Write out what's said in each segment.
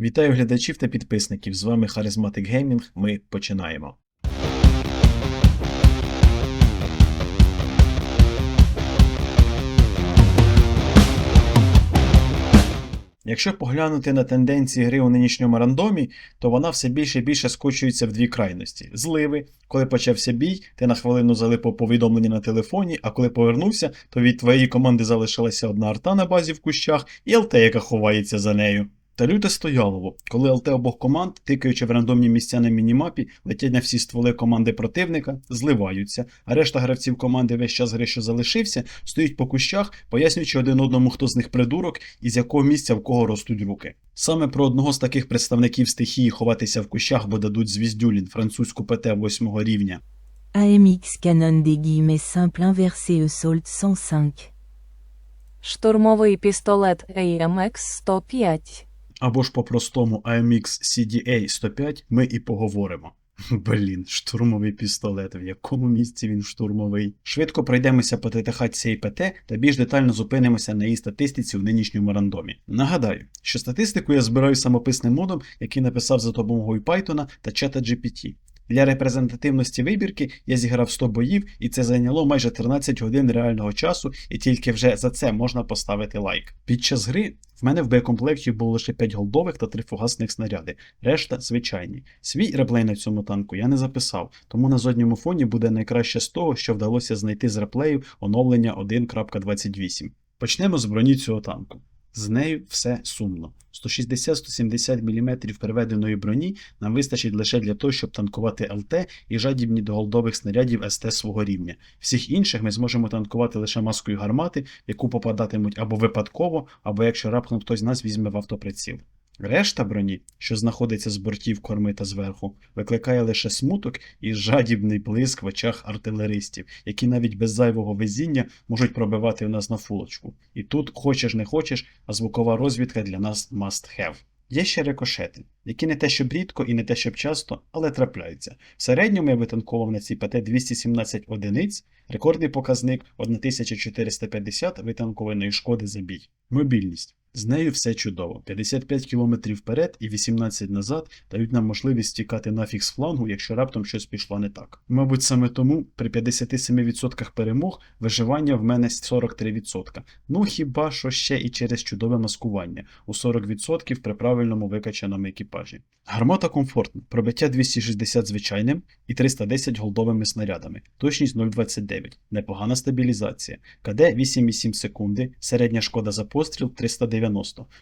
Вітаю глядачів та підписників. З вами Харизматик Геймінг. Ми починаємо. Якщо поглянути на тенденції гри у нинішньому рандомі, то вона все більше і більше скочується в дві крайності: зливи, коли почався бій, ти на хвилину залипав повідомлення на телефоні, а коли повернувся, то від твоєї команди залишилася одна арта на базі в кущах і ЛТ, яка ховається за нею. Та люте стоялово, коли ЛТ обох команд, тикаючи в рандомні місця на мінімапі, летять на всі стволи команди противника, зливаються, а решта гравців команди весь час гри, що залишився, стоїть по кущах, пояснюючи один одному, хто з них придурок і з якого місця в кого ростуть руки. Саме про одного з таких представників стихії ховатися в кущах, бо дадуть звіздюлін, французьку ПТ 8 рівня. AMX Canon des guillemets simple inversé Assault 105. Штурмовий пістолет AMX 105. Або ж по-простому AMX CDA 105 ми і поговоримо. Блін, штурмовий пістолет, в якому місці він штурмовий. Швидко пройдемося по ТТХ цієї ПТ та більш детально зупинимося на її статистиці в нинішньому рандомі. Нагадаю, що статистику я збираю самописним модом, який написав за допомогою Python та чата GPT. Для репрезентативності вибірки я зіграв 100 боїв, і це зайняло майже 13 годин реального часу, і тільки вже за це можна поставити лайк. Під час гри в мене в боєкомплекті було лише 5 голдових та 3 фугасних снаряди, решта звичайні. Свій реплей на цьому танку я не записав, тому на задньому фоні буде найкраще з того, що вдалося знайти з реплеїв оновлення 1.28. Почнемо з броні цього танку. З нею все сумно. 160-170 мм переведеної броні нам вистачить лише для того, щоб танкувати ЛТ і жадібні до голдових снарядів СТ свого рівня. Всіх інших ми зможемо танкувати лише маскою гармати, в яку попадатимуть або випадково, або якщо раптом хтось з нас візьме в автоприціл. Решта броні, що знаходиться з бортів корми та зверху, викликає лише смуток і жадібний блиск в очах артилеристів, які навіть без зайвого везіння можуть пробивати в нас на фулочку. І тут, хочеш не хочеш, а звукова розвідка для нас must have. Є ще рикошети, які не те щоб рідко і не те щоб часто, але трапляються. В середньому я витанковував на цій ПТ 217 одиниць, рекордний показник 1450 витанкованої шкоди за бій. Мобільність. З нею все чудово. 55 км вперед і 18 назад дають нам можливість тікати нафіг з флангу, якщо раптом щось пішло не так. Мабуть, саме тому при 57% перемог виживання в мене 43%. Ну хіба що ще і через чудове маскування у 40% при правильному викачаному екіпажі. Гармата комфортна, пробиття 260 звичайним і 310 голдовими снарядами, точність 0,29, непогана стабілізація, КД 8,7 секунди, середня шкода за постріл 390,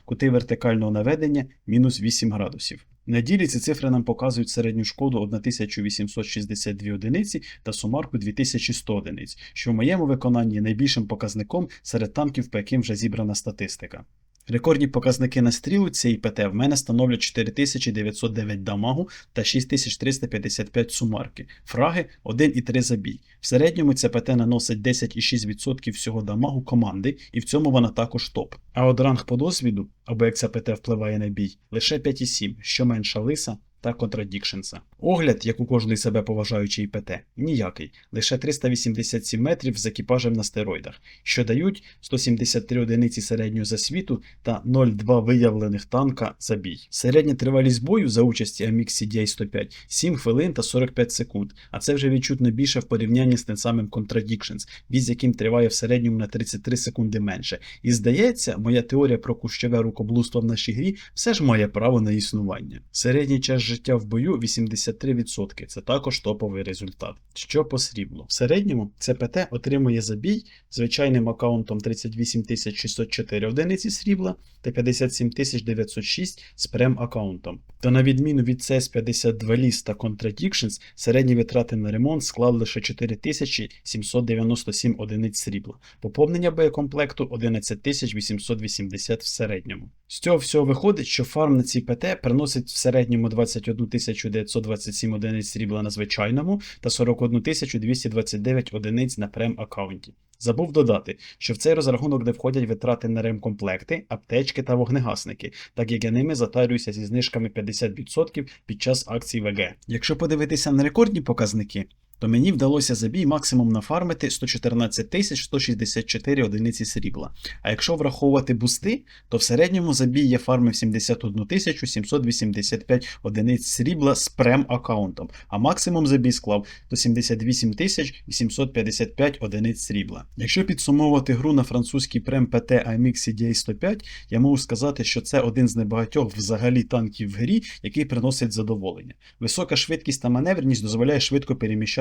кути вертикального наведення мінус 8 градусів. На ділі ці цифри нам показують середню шкоду 1862 одиниці та сумарку 2100 одиниць, що в моєму виконанні є найбільшим показником серед танків, по яким вже зібрана статистика. Рекордні показники на стрілці цієї ПТ в мене становлять 4909 дамагу та 6355 сумарки, фраги 1,3 забій. В середньому ця ПТ наносить 10,6% всього дамагу команди, і в цьому вона також топ. А от ранг по досвіду, або як ця ПТ впливає на бій, лише 5,7, що менша лиса та Contradictions. Огляд, як у кожної себе поважаючої ПТ, ніякий, лише 387 метрів з екіпажем на стероїдах, що дають 173 одиниці середнього засвіту та 0,2 виявлених танка за бій. Середня тривалість бою за участі Amix CDI 105 7 хвилин та 45 секунд, а це вже відчутно більше в порівнянні з тим самим Contradictions, бій з яким триває в середньому на 33 секунди менше. І здається, моя теорія про кущове рукоблудство в нашій грі все ж має право на існування. Середній час життя в бою 83%. Це також топовий результат. Що по сріблу? В середньому ЦПТ отримує за бій звичайним аккаунтом 38 604 одиниці срібла та 57 906 з прем аккаунтом. Та на відміну від CS 52 List та Contradictions, середні витрати на ремонт склали лише 4797 одиниць срібла. Поповнення боєкомплекту 11 880 в середньому. З цього всього виходить, що фарм на цій ПТ приносить в середньому 21 927 одиниць срібла на звичайному та 41 229 одиниць на прем аккаунті. Забув додати, що в цей розрахунок не входять витрати на ремкомплекти, аптечки та вогнегасники, так як я ними затарююся зі знижками 50% під час акцій ВГ. Якщо подивитися на рекордні показники, то мені вдалося за бій максимум нафармити 114 164 одиниці срібла. А якщо враховувати бусти, то в середньому за бій я фармив 71 785 одиниць срібла з прем аккаунтом, а максимум за бій склав до 78 тисяч 755 одиниць срібла. Якщо підсумовувати гру на французький прем ПТ AMX CDA 105, я можу сказати, що це один з небагатьох взагалі танків в грі, який приносить задоволення. Висока швидкість та маневреність дозволяє швидко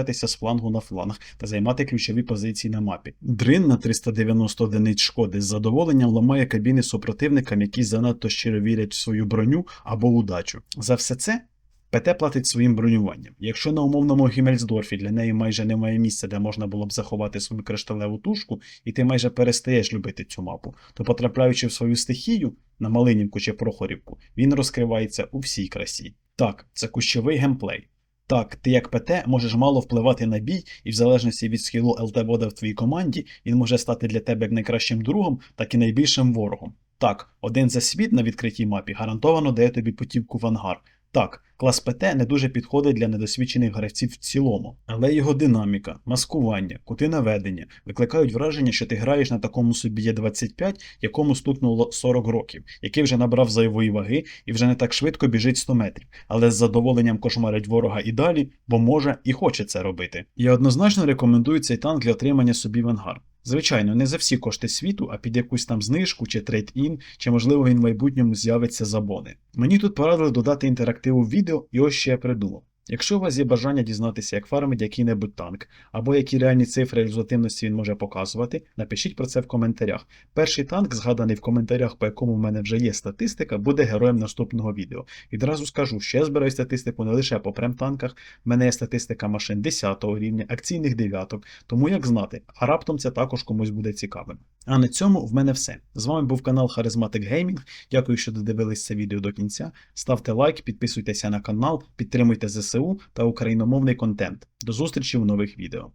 переміщатися з флангу на фланг та займати ключові позиції на мапі. Дрин на 390 одиниць шкоди з задоволенням ламає кабіни супротивникам, які занадто щиро вірять в свою броню або удачу. За все це. ПТ платить своїм бронюванням. Якщо на умовному Гімельсдорфі для неї майже немає місця, де можна було б заховати свою кришталеву тушку, і ти майже перестаєш любити цю мапу, то потрапляючи в свою стихію на Малинівку чи Прохорівку, він розкривається у всій красі. Так, це кущовий геймплей. Так, ти як ПТ можеш мало впливати на бій, і в залежності від схилу ЛТ-бода в твоїй команді, він може стати для тебе як найкращим другом, так і найбільшим ворогом. Так, один за світ на відкритій мапі гарантовано дає тобі путівку в ангар. Так, клас ПТ не дуже підходить для недосвідчених гравців в цілому, але його динаміка, маскування, кути наведення викликають враження, що ти граєш на такому собі Є25, якому стукнуло 40 років, який вже набрав зайвої ваги і вже не так швидко біжить 100 метрів, але з задоволенням кошмарить ворога і далі, бо може і хоче це робити. Я однозначно рекомендую цей танк для отримання собі в ангар. Звичайно, не за всі кошти світу, а під якусь там знижку чи трейд-ін, чи можливо він в майбутньому з'явиться за бони. Мені тут порадили додати інтерактиву відео, і ось що я придумав. Якщо у вас є бажання дізнатися, як фармить який-небудь танк, або які реальні цифри результативності він може показувати, напишіть про це в коментарях. Перший танк, згаданий в коментарях, по якому в мене вже є статистика, буде героєм наступного відео. Відразу скажу, що я збираю статистику не лише по прем-танках, в мене є статистика машин 10 рівня, акційних дев'яток, тому як знати, а раптом це також комусь буде цікавим. А на цьому в мене все. З вами був канал Charismatic Gaming. Дякую, що додивились це відео до кінця. Ставте лайк, підписуйтеся на канал, підтримуйте ЗСУ та україномовний контент. До зустрічі в нових відео.